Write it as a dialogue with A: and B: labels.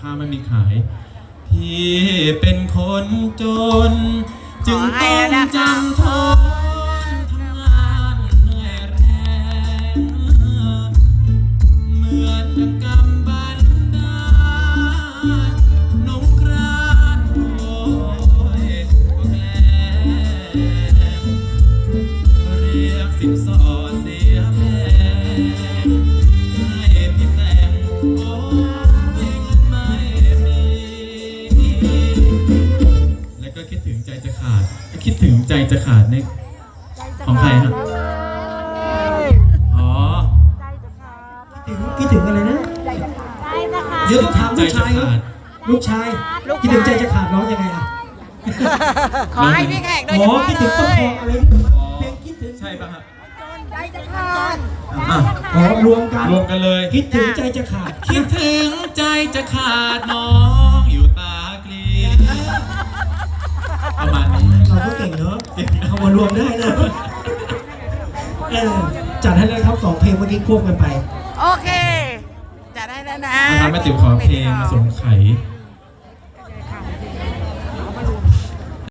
A: ข้าวไม่มีขาย พี่เป็นคนจน จึงต้องจำทน ก็คิดถึงใจจะขาด คิดถึงใจจะขาดในของใครฮะอ๋อ
B: ถึงคิดถึงอะไรนะ เดี๋ยวต้องถาม
A: ใจ
B: ลูก
A: จะ
B: ชายครับ
A: ขาด
B: ลูกชาย
C: ลูกชาย
B: คิดถึงใจจะขาดร้องยังไงอะ
C: ขอให้พี่แขกโดย
B: อ๋
C: เฉ
B: อ
C: พาะ
B: คิดถึง
C: เล
B: ประค
C: ย
B: องอะไรนี่เพลงคิดถึง
A: ใช่ปะฮะ
C: ใจจะขาด
A: อะ
B: อ๋อรวมกัน
A: รวมกันเลย
B: คิดถึงใจจะขาด
A: คิดถึงใจจะขาดน้อง
B: ก็เก่งเนอะเอามารวมได้นะเออจัดให้เลยครับสองเพลงเมื่อกี้ควบกันไป
C: โอเค จะได้แล้วนะ
A: นะครับแม่ติ๋วขอเพลงมาส่งไข่